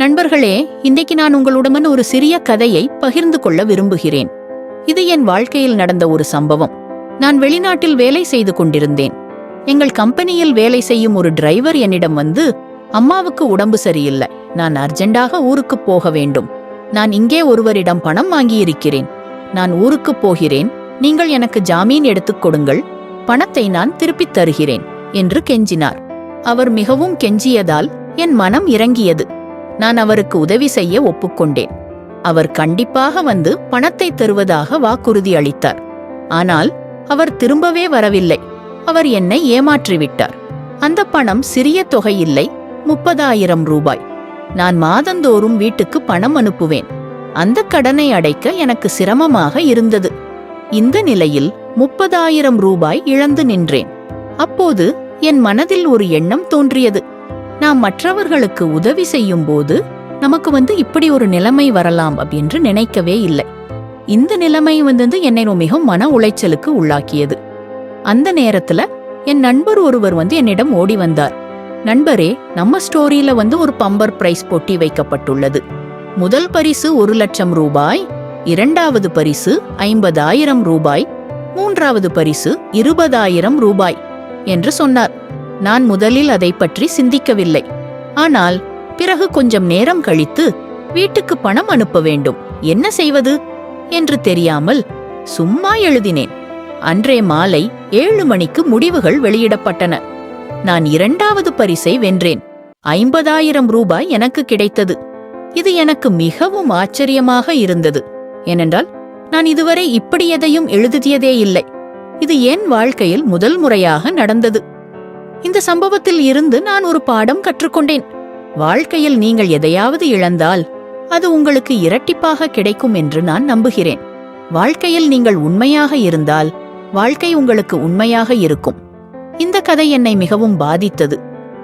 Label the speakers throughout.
Speaker 1: நண்பர்களே இன்னைக்கு நான் உங்களுடன் ஒரு சிறிய கதையை பகிர்ந்து கொள்ள விரும்புகிறேன். இது என் வாழ்க்கையில் நடந்த ஒரு சம்பவம். நான் வெளிநாட்டில் வேலை செய்து கொண்டிருந்தேன். எங்கள் கம்பெனியில் வேலை செய்யும் ஒரு டிரைவர் என்னிடம் வந்து அம்மாவுக்கு உடம்பு சரியில்லை. நான் அர்ஜெண்டாக ஊருக்கு போக வேண்டும். நான் இங்கே ஒருவரிடம் பணம் வாங்கியிருக்கிறேன். நான் ஊருக்கு போகிறேன். நீங்கள் எனக்கு ஜாமீன் எடுத்துக் கொடுங்கள். பணத்தை நான் திருப்பித் தருகிறேன். என்று கெஞ்சினார். அவர் மிகவும் கெஞ்சியதால் என் மனம் இறங்கியது. நான் அவருக்கு உதவி செய்ய ஒப்புக்கொண்டேன். அவர் கண்டிப்பாக வந்து பணத்தை தருவதாக வாக்குறுதி அளித்தார். ஆனால் அவர் திரும்பவே வரவில்லை. அவர் என்னை ஏமாற்றிவிட்டார். அந்த பணம் சிறிய தொகை இல்லை முப்பதாயிரம் ரூபாய். நான் மாதந்தோறும் வீட்டுக்கு பணம் அனுப்புவேன். அந்த கடனை அடைக்க எனக்கு சிரமமாக இருந்தது. இந்த நிலையில் முப்பதாயிரம் ரூபாய் இழந்து நின்றேன். அப்போது என் மனதில் ஒரு எண்ணம் தோன்றியது. நாம் மற்றவர்களுக்கு உதவி செய்யும் போது நமக்கு வந்து இப்படி ஒரு நிலைமை வரலாம் அப்படின்னு நினைக்கவே இல்லை. இந்த நிலைமை வந்து என்னை மிகவும் மன உளைச்சலுக்கு உள்ளாக்கியது. அந்த நேரத்துல என் நண்பர் ஒருவர் வந்து என்னிடம் ஓடி வந்தார். நண்பரே நம்ம ஸ்டோரியில வந்து ஒரு பம்பர் பிரைஸ் போட்டி வைக்கப்பட்டுள்ளது. முதல் பரிசு ஒரு லட்சம் ரூபாய் இரண்டாவது பரிசு ஐம்பதாயிரம் ரூபாய் மூன்றாவது பரிசு இருபதாயிரம் ரூபாய் என்று சொன்னார். நான் முதலில் அதை பற்றி சிந்திக்கவில்லை. ஆனால் பிறகு கொஞ்சம் நேரம் கழித்து வீட்டுக்கு பணம் அனுப்ப வேண்டும். என்ன செய்வது? என்று தெரியாமல் சும்மா எழுதினேன். அன்றே மாலை ஏழு மணிக்கு முடிவுகள் வெளியிடப்பட்டன. நான் இரண்டாவது பரிசை வென்றேன். ஐம்பதாயிரம் ரூபாய் எனக்கு கிடைத்தது. இது எனக்கு மிகவும் ஆச்சரியமாக இருந்தது. ஏனென்றால் நான் இதுவரை இப்படி எதையும் எழுதியதே இல்லை. இது என் வாழ்க்கையில் முதல் முறையாக நடந்தது? இந்த சம்பவத்தில் இருந்து நான் ஒரு பாடம் கற்றுக்கொண்டேன். வாழ்க்கையில் நீங்கள் எதையாவது இழந்தால் அது உங்களுக்கு இரட்டிப்பாக கிடைக்கும் என்று நான் நம்புகிறேன். வாழ்க்கையில் நீங்கள் உண்மையாக இருந்தால் வாழ்க்கை உங்களுக்கு உண்மையாக இருக்கும். இந்த கதை என்னை மிகவும் பாதித்தது.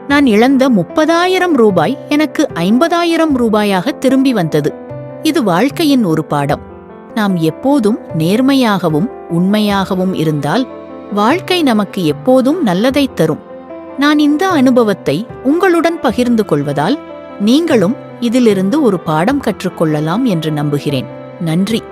Speaker 1: நான் இழந்த முப்பதாயிரம் ரூபாய் எனக்கு ஐம்பதாயிரம் ரூபாயாக திரும்பி வந்தது. இது வாழ்க்கையின் ஒரு பாடம். நாம் எப்போதும் நேர்மையாகவும் உண்மையாகவும் இருந்தால் வாழ்க்கை நமக்கு எப்போதும் நல்லதைத் தரும். நான் இந்த அனுபவத்தை உங்களுடன் பகிர்ந்து கொள்வதால் நீங்களும் இதிலிருந்து ஒரு பாடம் கற்றுக்கொள்ளலாம் என்று நம்புகிறேன். நன்றி.